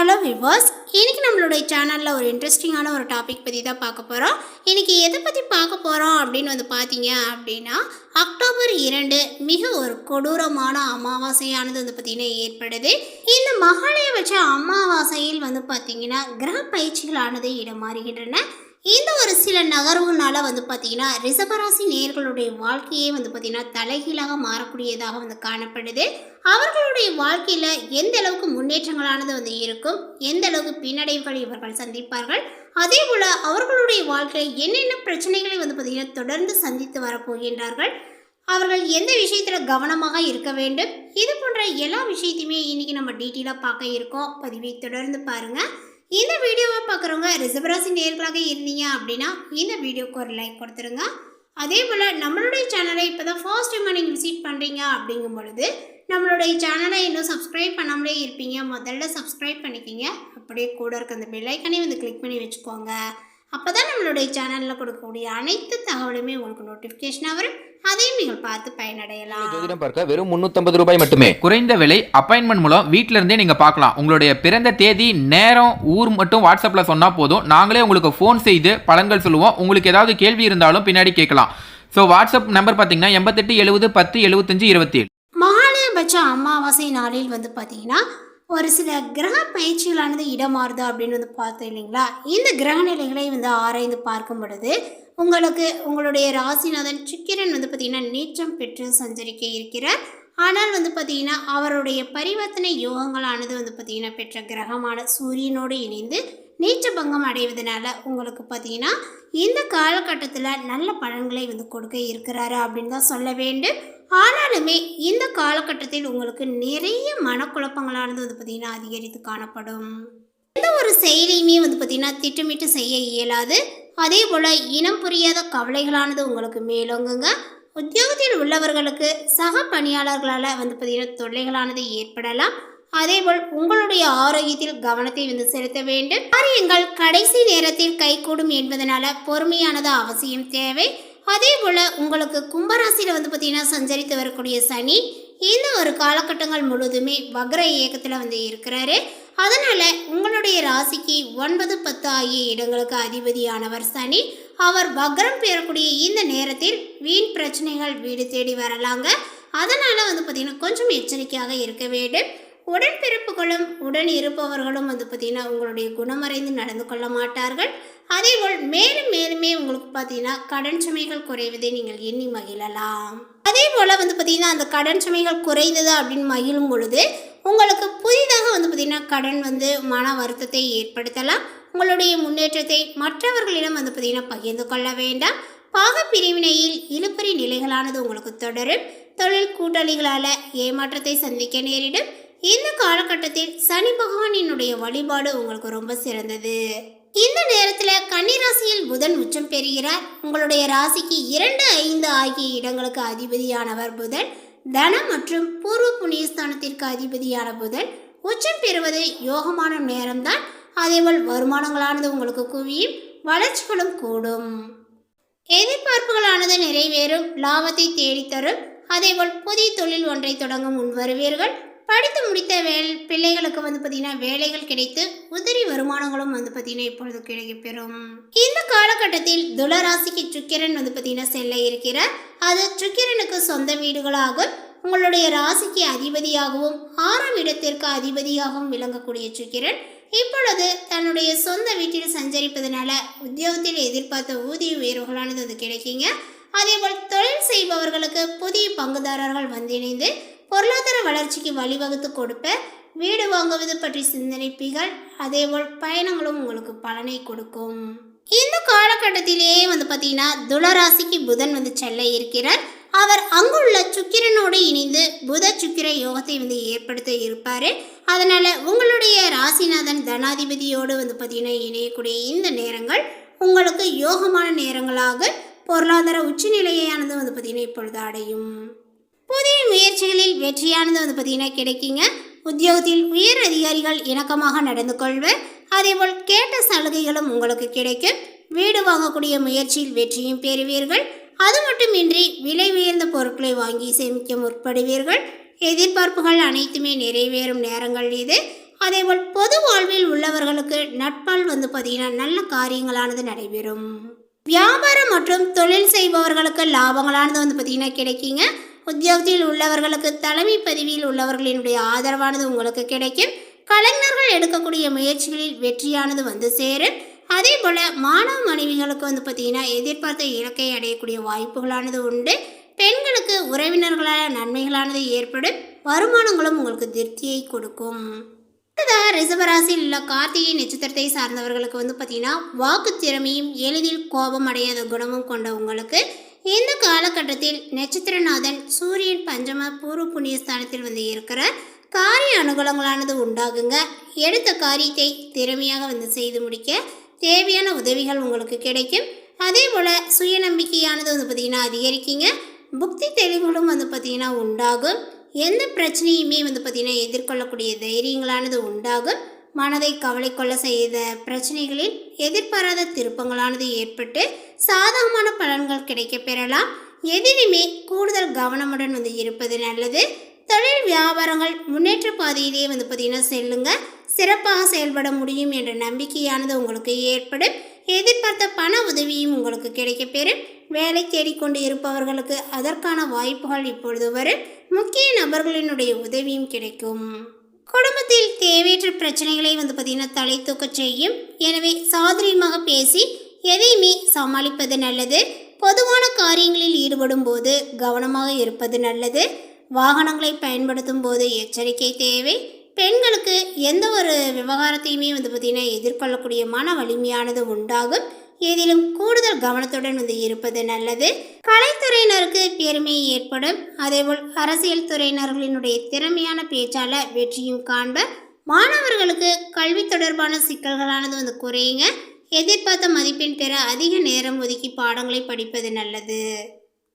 Hello விவாஸ் இன்றைக்கி நம்மளுடைய சேனலில் ஒரு இன்ட்ரெஸ்டிங்கான ஒரு டாபிக் பற்றி தான் பார்க்க போகிறோம் இன்றைக்கி எதை பற்றி பார்க்க போகிறோம் அப்படின்னு வந்து பார்த்தீங்க அப்படின்னா அக்டோபர் இரண்டு மிக ஒரு கொடூரமான அமாவாசையானது வந்து பார்த்திங்கன்னா ஏற்படுது. இந்த மகாலயபட்ச அமாவாசையில் வந்து பார்த்திங்கன்னா கிரக பயிற்சிகளானது இடமாறுகின்றன. இந்த ஒரு சில நகர்வுனால வந்து பார்த்தீங்கன்னா ரிசபராசி நேர்களுடைய வாழ்க்கையே வந்து பார்த்தீங்கன்னா தலைகீழாக மாறக்கூடியதாக வந்து காணப்படுது. அவர்களுடைய வாழ்க்கையில் எந்த அளவுக்கு முன்னேற்றங்களானது வந்து இருக்கும் எந்த அளவுக்கு பின்னடைவுகள் இவர்கள் சந்திப்பார்கள் அதே போல் அவர்களுடைய வாழ்க்கையில் என்னென்ன பிரச்சனைகளை வந்து பார்த்தீங்கன்னா தொடர்ந்து சந்தித்து வரப்போகின்றார்கள் அவர்கள் எந்த விஷயத்தில் கவனமாக இருக்க வேண்டும் இது போன்ற எல்லா விஷயத்தையுமே இன்றைக்கி நம்ம டீட்டெயிலாக பார்க்க இருக்கோம். பதிவை தொடர்ந்து பாருங்கள் இந்த வீடியோவை பார்க்குறவங்க ரிசர்வராசி நேர்களாக இருந்தீங்க அப்படின்னா இந்த வீடியோக்கு ஒரு லைக் கொடுத்துருங்க. அதே போல் நம்மளுடைய சேனலை இப்போ தான் ஃபர்ஸ்ட் டைம் நீங்கள் விசிட் பண்ணுறீங்க அப்படிங்கும் பொழுது நம்மளுடைய சேனலை இன்னும் சப்ஸ்கிரைப் பண்ணாமலே இருப்பீங்க. முதல்ல சப்ஸ்கிரைப் பண்ணிக்கிங்க. அப்படியே கூட இருக்க அந்த பெல்லைக்கனே வந்து கிளிக் பண்ணி வச்சுக்கோங்க. அப்போ தான் நம்மளுடைய சேனலில் கொடுக்கக்கூடிய அனைத்து தகவலுமே உங்களுக்கு நோட்டிஃபிகேஷனாக வரும். அதையும் நீங்கள் பார்த்து பயனடையலாம். ஜோதிடம் பார்க்க வெறும் 350 ரூபாய் மட்டுமே. குறைந்த விலை அப்பாயின்மெண்ட் மூலம் வீட்ல இருந்தே நீங்க பார்க்கலாம். உங்களுடைய பிறந்த தேதி நேரம் ஊர் மட்டும் வாட்ஸ்அப்ல சொன்னா போதும். நாங்களே உங்களுக்கு ஃபோன் செய்து பலன்கள் சொல்லுவோம். உங்களுக்கு ஏதாவது கேள்வி இருந்தாலும் பின்னாடி கேட்கலாம். ஸோ வாட்ஸ்அப் நம்பர் பார்த்தீங்கன்னா எண்பத்தெட்டு எழுபது பத்து எழுபத்தஞ்சு இருபத்தி ஏழு மகாலயபட்ச அமாவாசை நாளில் வந்து பார்த்தீங்கன்னா ஒரு சில கிரக பயிற்சிகளானது இடமாறுதா அப்படின்னு வந்து பார்த்தோம் இல்லைங்களா? இந்த கிரக நிலைகளை வந்து ஆராய்ந்து பார்க்கும் பொழுது உங்களுக்கு உங்களுடைய ராசிநாதன் சுக்கிரன் வந்து பார்த்திங்கன்னா நீச்சம் பெற்று சஞ்சரிக்க இருக்கிறார். ஆனால் வந்து பார்த்திங்கன்னா அவருடைய பரிவர்த்தனை யோகங்களானது வந்து பார்த்தீங்கன்னா பெற்ற கிரகமான சூரியனோடு இணைந்து நீச்ச பங்கம் அடைவதனால உங்களுக்கு பார்த்தீங்கன்னா இந்த காலகட்டத்தில் நல்ல பலன்களை வந்து கொடுக்க இருக்கிறாரு அப்படின்னு தான் சொல்ல வேண்டும். ஆனாலுமே இந்த காலகட்டத்தில் உங்களுக்கு நிறைய மனக்குழப்பங்களானது வந்து பார்த்திங்கன்னா அதிகரித்து காணப்படும். எந்த ஒரு செயலையுமே வந்து பார்த்திங்கன்னா திட்டமிட்டு செய்ய இயலாது. அதே போல் இனம் புரியாத கவலைகளானது உங்களுக்கு மேலோங்குங்க. உத்தியோகத்தில் உள்ளவர்களுக்கு சக பணியாளர்களால் வந்து பார்த்திங்கன்னா தொல்லைகளானது ஏற்படலாம். அதேபோல் உங்களுடைய ஆரோக்கியத்தில் கவனத்தை வந்து செலுத்த வேண்டும். காரியங்கள் கடைசி நேரத்தில் கைகூடும் என்பதனால பொறுமையானது அவசியம் தேவை. அதே போல் உங்களுக்கு கும்பராசியில் வந்து பார்த்தீங்கன்னா சஞ்சரித்து வரக்கூடிய சனி இந்த ஒரு காலகட்டங்கள் முழுவதுமே வக்ர இயக்கத்தில் வந்து இருக்கிறாரு. அதனால் உங்களுடைய ராசிக்கு ஒன்பது பத்து ஆகிய இடங்களுக்கு அதிபதியானவர் சனி. அவர் வக்ரம் பெறக்கூடிய இந்த நேரத்தில் வீண் பிரச்சனைகள் வீடு தேடி வரலாங்க. அதனால் வந்து பார்த்திங்கன்னா கொஞ்சம் எச்சரிக்கையாக இருக்க வேண்டும். உடன்பிறப்புகளும் உடன் இருப்பவர்களும் வந்து பார்த்திங்கன்னா உங்களுடைய குணமறைந்து நடந்து கொள்ள மாட்டார்கள். அதேபோல் மேலும் மேலுமே உங்களுக்கு பார்த்தீங்கன்னா கடன் சுமைகள் குறைவதை நீங்கள் எண்ணி மகிழலாம். அதே போல் வந்து பார்த்திங்கன்னா அந்த கடன் சுமைகள் குறைந்தது அப்படின்னு மகிழும் பொழுது உங்களுக்கு புதிதாக வந்து பார்த்திங்கன்னா கடன் வந்து மன வருத்தத்தை ஏற்படுத்தலாம். உங்களுடைய முன்னேற்றத்தை மற்றவர்களிடம் வந்து பார்த்தீங்கன்னா பகிர்ந்து கொள்ள வேண்டாம். பாக பிரிவினையில் இழுபறி நிலைகளானது உங்களுக்கு தொடரும். தொழில் கூட்டாளிகளால் ஏமாற்றத்தை சந்திக்க நேரிடும். இந்த காலகட்டத்தில் சனி பகவானினுடைய வழிபாடு உங்களுக்கு ரொம்ப சிறந்தது. இந்த நேரத்தில் கன்னிராசியில் புதன் உச்சம் பெறுகிறார். உங்களுடைய ராசிக்கு இரண்டு ஐந்து ஆகிய இடங்களுக்கு அதிபதியானவர் புதன். தனம் மற்றும் பூர்வ புண்ணியஸ்தானத்திற்கு அதிபதியான புதன். உச்சம் பெறுவது யோகமான நேரம்தான். அதேபோல் வருமானங்களானது உங்களுக்கு குவியும் வளர்ச்சிகளும் கூடும். எதிர்பார்ப்புகளானது நிறைவேறும் லாபத்தை தேடித்தரும். அதேபோல் புதிய தொழில் ஒன்றை தொடங்க முன் வருவீர்கள் படித்து முடித்த வேல் பிள்ளைகளுக்கு வந்து பார்த்தீங்கன்னா வேலைகள் கிடைத்து உதிரி வருமானங்களும் வந்து பார்த்தீங்கன்னா இப்பொழுது கிடைக்கப்பெறும். இந்த காலகட்டத்தில் துளராசிக்கு சுக்கிரன் வந்து பார்த்தீங்கன்னா செல்ல இருக்கிறார். அது சுக்கிரனுக்கு சொந்த வீடுகளாகும் உங்களுடைய ராசிக்கு அதிபதியாகவும் ஆறாம் இடத்திற்கு அதிபதியாகவும் விளங்கக்கூடிய சுக்கிரன். இப்பொழுது தன்னுடைய சொந்த வீட்டில் சஞ்சரிப்பதனால உத்தியோகத்தில் எதிர்பார்த்த ஊதிய உயர்வுகளானது அது கிடைக்குங்க. அதேபோல் தொழில் செய்பவர்களுக்கு புதிய பங்குதாரர்கள் வந்திணைந்து பொருளாதார வளர்ச்சிக்கு வழிவகுத்து கொடுப்ப வீடு வாங்குவது பற்றி சிந்தனைப்பீர்கள் அதேபோல் பயணங்களும் உங்களுக்கு பலனை கொடுக்கும். இந்த காலகட்டத்திலேயே வந்து பார்த்தீங்கன்னா துளராசிக்கு புதன் வந்து செல்ல இருக்கிறார். அவர் அங்குள்ள சுக்கிரனோடு இணைந்து புத சுக்கிர யோகத்தை வந்து ஏற்படுத்த இருப்பார். அதனால் உங்களுடைய ராசிநாதன் தனாதிபதியோடு வந்து பார்த்தீங்கன்னா இணையக்கூடிய இந்த நேரங்கள் உங்களுக்கு யோகமான நேரங்களாக பொருளாதார உச்சநிலையானது வந்து பார்த்தீங்கன்னா இப்பொழுது அடையும். புதிய முயற்சிகளில் வெற்றியானது வந்து பார்த்தீங்கன்னா கிடைக்குங்க. உத்தியோகத்தில் உயர் அதிகாரிகள் இணக்கமாக நடந்து கொள்வர். அதேபோல் கேட்ட சலுகைகளும் உங்களுக்கு கிடைக்கும். வீடு வாங்கக்கூடிய முயற்சியில் வெற்றியும் பெறுவீர்கள். அது மட்டுமின்றி விலை உயர்ந்த பொருட்களை வாங்கி சேமிக்க முற்படுவீர்கள். எதிர்பார்ப்புகள் அனைத்துமே நிறைவேறும் நேரங்கள் இது. அதேபோல் பொது வாழ்வில் உள்ளவர்களுக்கு நட்பால் வந்து பார்த்தீங்கன்னா நல்ல காரியங்களானது நடைபெறும். வியாபாரம் மற்றும் தொழில் செய்பவர்களுக்கு லாபங்களானது வந்து பார்த்தீங்கன்னா கிடைக்குங்க. உத்தியோகத்தில் உள்ளவர்களுக்கு தலைமை பதவியில் உள்ளவர்களினுடைய ஆதரவானது உங்களுக்கு கிடைக்கும். கலைஞர்கள் எடுக்கக்கூடிய முயற்சிகளில் வெற்றியானது வந்து சேரும். அதே போல் மாணவ மனைவிகளுக்கு வந்து பார்த்தீங்கன்னா எதிர்பார்த்த இலக்கை அடையக்கூடிய வாய்ப்புகளானது உண்டு. பெண்களுக்கு உறவினர்களால் நன்மைகளானது ஏற்படும். வருமானங்களும் உங்களுக்கு திருப்தியை கொடுக்கும். அடுத்ததாக ரிசவராசியில் உள்ள கார்த்திகை நட்சத்திரத்தை சார்ந்தவர்களுக்கு வந்து பார்த்தீங்கன்னா வாக்கு திறமையும் எளிதில் கோபம் அடையாத குணமும் கொண்ட உங்களுக்கு இந்த காலகட்டத்தில் நட்சத்திரநாதன் சூரியன் பஞ்சம பூர்வ புண்ணிய ஸ்தானத்தில் வந்து இருக்கிற காரிய அனுகூலங்களானது உண்டாகுங்க. எடுத்த காரியத்தை திறமையாக வந்து செய்து முடிக்க தேவையான உதவிகள் உங்களுக்கு கிடைக்கும். அதே போல் சுயநம்பிக்கையானது வந்து பார்த்திங்கன்னா அதிகரிக்குங்க. புக்தி தெளிவுகளும் வந்து பார்த்திங்கன்னா உண்டாகும். எந்த பிரச்சனையுமே வந்து பார்த்திங்கன்னா எதிர்கொள்ளக்கூடிய தைரியங்களானது உண்டாகும். மனதை கவலை கொள்ள செய்த பிரச்சனைகளில் எதிர்பாராத திருப்பங்களானது ஏற்பட்டு சாதகமான பலன்கள் கிடைக்க பெறலாம். எதிலுமே கூடுதல் கவனமுடன் வந்து இருப்பது நல்லது. தொழில் வியாபாரங்கள் முன்னேற்ற பாதையிலே வந்து பார்த்திங்கன்னா செல்லுங்க. சிறப்பாக செயல்பட முடியும் என்ற நம்பிக்கையானது உங்களுக்கு ஏற்படும். எதிர்பார்த்த பண உதவியும் உங்களுக்கு கிடைக்கப்பெறும் வேலை தேடிக்கொண்டு இருப்பவர்களுக்கு அதற்கான வாய்ப்புகள் இப்பொழுது வரும். முக்கிய நபர்களினுடைய உதவியும் கிடைக்கும். குடும்பத்தில் தேவையற்ற பிரச்சனைகளை வந்து பார்த்திங்கன்னா தலை தூக்க செய்யும். எனவே சாதுரியமாக பேசி எதையுமே சமாளிப்பது நல்லது. பொதுவான காரியங்களில் ஈடுபடும் போது கவனமாக இருப்பது நல்லது. வாகனங்களை பயன்படுத்தும் போது எச்சரிக்கை தேவை. பெண்களுக்கு எந்த ஒரு விவகாரத்தையுமே வந்து பார்த்திங்கன்னா எதிர்கொள்ளக்கூடிய மன வலிமையானது உண்டாகும். ஏதிலும் கூடுதல் கவனத்துடன் வந்து இருப்பது நல்லது. கலைத்துறையினருக்கு பெருமை ஏற்படும். அதேபோல் அரசியல் துறையினர்களினுடைய திறமையான பேச்சால வெற்றியும் காண்ப மாணவர்களுக்கு கல்வி தொடர்பான சிக்கல்களானது வந்து குறையுங்க. எதிர்பார்த்த மதிப்பெண் பெற அதிக நேரம் ஒதுக்கி பாடங்களை படிப்பது நல்லது.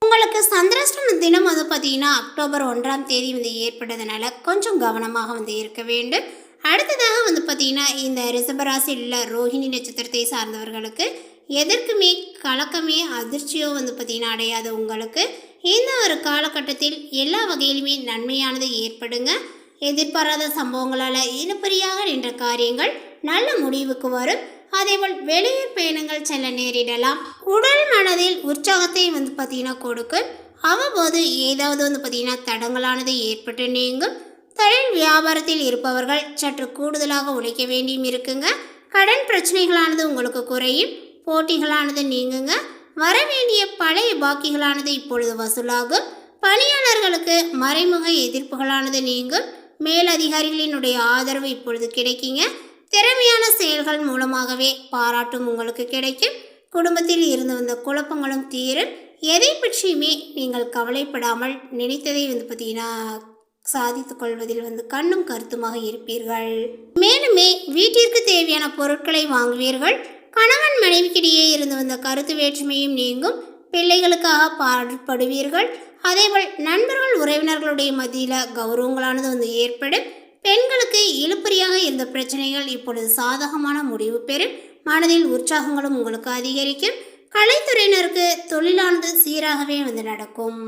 உங்களுக்கு சந்திராஷ்டம தினம் வந்து பார்த்தீங்கன்னா அக்டோபர் ஒன்றாம் தேதி வந்து ஏற்பட்டதுனால கொஞ்சம் கவனமாக வந்து இருக்க வேண்டும். அடுத்ததாக வந்து பார்த்தீங்கன்னா இந்த ரிஷபராசியில் உள்ள ரோஹிணி நட்சத்திரத்தை சார்ந்தவர்களுக்கு எதற்குமே கலக்கமே அதிர்ச்சியோ வந்து பார்த்தீங்கன்னா அடையாத உங்களுக்கு இந்த ஒரு காலகட்டத்தில் எல்லா வகையிலுமே நன்மையானது ஏற்படுங்க. எதிர்பாராத சம்பவங்களால் இழுப்பறியாக நின்ற காரியங்கள் நல்ல முடிவுக்கு வரும். அதேபோல் வெளியூர் பயணங்கள் செல்ல நேரிடலாம். உடல் மனதில் உற்சாகத்தை வந்து பார்த்தீங்கன்னா கொடுக்கும். அவ்வப்போது ஏதாவது வந்து பார்த்தீங்கன்னா தடங்களானது ஏற்பட்டு நீங்கும். தொழில் வியாபாரத்தில் இருப்பவர்கள் சற்று கூடுதலாக உழைக்க வேண்டியும் இருக்குங்க. கடன் பிரச்சனைகளானது உங்களுக்கு குறையும். போட்டிகளானது நீங்குங்க. வர வேண்டிய பழைய பாக்கிகளானது இப்பொழுது வசூலாகும். பணியாளர்களுக்கு மறைமுக எதிர்ப்புகளானது நீங்கும். மேலதிகாரிகளினுடைய ஆதரவு இப்பொழுது கிடைக்குங்க. திறமையான செயல்கள் மூலமாகவே பாராட்டும் உங்களுக்கு கிடைக்கும். குடும்பத்தில் இருந்து வந்த குழப்பங்களும் தீரும். எதை பற்றியுமே நீங்கள் கவலைப்படாமல் நினைத்ததை வந்து பார்த்தீங்கன்னா சாதித்துக் கொள்வதில் வந்து கண்ணும் கருத்துமாக இருப்பீர்கள். மேலுமே வீட்டிற்கு தேவையான பொருட்களை வாங்குவீர்கள். கணவன் மனைவிக்கிடையே இருந்து வந்த கருத்து வேற்றுமையும் நீங்கும். பிள்ளைகளுக்காக பாடுபடுவீர்கள். அதேபோல் நண்பர்கள் உறவினர்களுடைய மத்தியில் கௌரவங்களானது வந்து ஏற்படும். பெண்களுக்கு இழுப்பறியாக இருந்த பிரச்சனைகள் இப்பொழுது சாதகமான முடிவு பெறும். மனதில் உற்சாகங்களும் உங்களுக்கு அதிகரிக்கும். கலைத்துறையினருக்கு தொழிலானது சீராகவே வந்து நடக்கும்.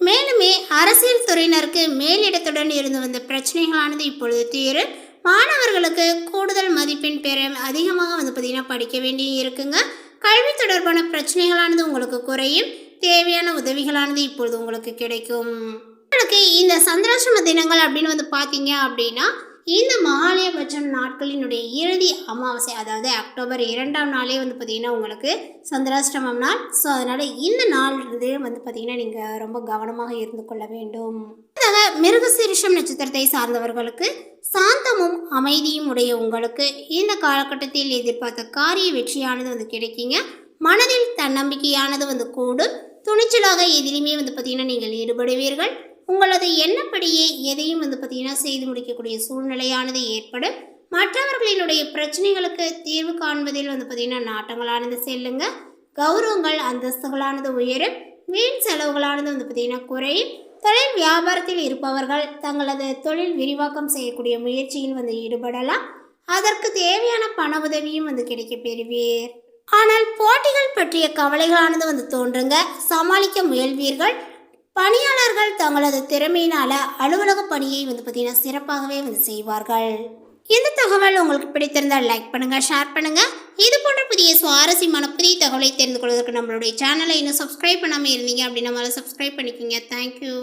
மேலுமே அரசியல் துறையினருக்கு மேலிடத்துடன் இருந்து வந்த பிரச்சனைகளானது இப்பொழுது தீரும். மாணவர்களுக்கு கூடுதல் மதிப்பெண் பெற அதிகமாக வந்து பார்த்திங்கன்னா படிக்க வேண்டி இருக்குங்க கல்வி தொடர்பான பிரச்சனைகளானது உங்களுக்கு குறையும். தேவையான உதவிகளானது இப்பொழுது உங்களுக்கு கிடைக்கும். உங்களுக்கு இந்த சந்திராசிரம தினங்கள் அப்படின்னு வந்து பார்த்தீங்க அப்படின்னா இந்த மகாலயபட்சம் நாட்களினுடைய இறுதி அமாவாசை அதாவது அக்டோபர் இரண்டாம் நாளே வந்து பார்த்திங்கன்னா உங்களுக்கு சந்திராஷ்டமம் நாள். ஸோ அதனால் இந்த நாள் இது வந்து பார்த்திங்கன்னா நீங்கள் ரொம்ப கவனமாக இருந்து கொள்ள வேண்டும். அடுத்ததாக மிருகசீரிஷம் நட்சத்திரத்தை சார்ந்தவர்களுக்கு சாந்தமும் அமைதியும் உடைய உங்களுக்கு இந்த காலகட்டத்தில் எதிர்பார்த்த காரிய வெற்றியானது வந்து கிடைக்குங்க. மனதில் தன்னம்பிக்கையானது வந்து கூடும். துணிச்சலாக எதிலுமே வந்து பார்த்திங்கன்னா நீங்கள் ஈடுபடுவீர்கள். உங்களது எண்ணப்படியே எதையும் வந்து பார்த்தீங்கன்னா செய்து முடிக்கக்கூடிய சூழ்நிலையானது ஏற்படும். மற்றவர்களினுடைய பிரச்சனைகளுக்கு தீர்வு காண்பதில் வந்து பார்த்தீங்கன்னா நாட்டங்களானது செல்லுங்க. கௌரவங்கள் அந்தஸ்துகளானது உயரும். வீண் செலவுகளானது வந்து பார்த்தீங்கன்னா குறையும். தொழில் வியாபாரத்தில் இருப்பவர்கள் தங்களது தொழில் விரிவாக்கம் செய்யக்கூடிய முயற்சியில் வந்து ஈடுபடலாம். அதற்கு தேவையான பண உதவியும் வந்து கிடைக்க பெறுவீர். ஆனால் போட்டிகள் பற்றிய கவலைகளானது வந்து தோன்றுங்க. சமாளிக்க முயல்வீர்கள். பணியாளர்கள் தங்களது திறமையினால அலுவலக பணியை வந்து பார்த்தீங்கன்னா சிறப்பாகவே வந்து செய்வார்கள். இந்த தகவல் உங்களுக்கு பிடித்திருந்தால் லைக் பண்ணுங்கள் ஷேர் பண்ணுங்கள் இது போன்ற புதிய சுவாரஸ்யமான புதிய தகவலை தெரிந்து கொள்வதற்கு நம்மளுடைய சேனலை இன்னும் சப்ஸ்கிரைப் பண்ணாமல் இருந்தீங்க அப்படின்னா முதல்ல சப்ஸ்கிரைப் பண்ணிக்கோங்க. தேங்க்யூ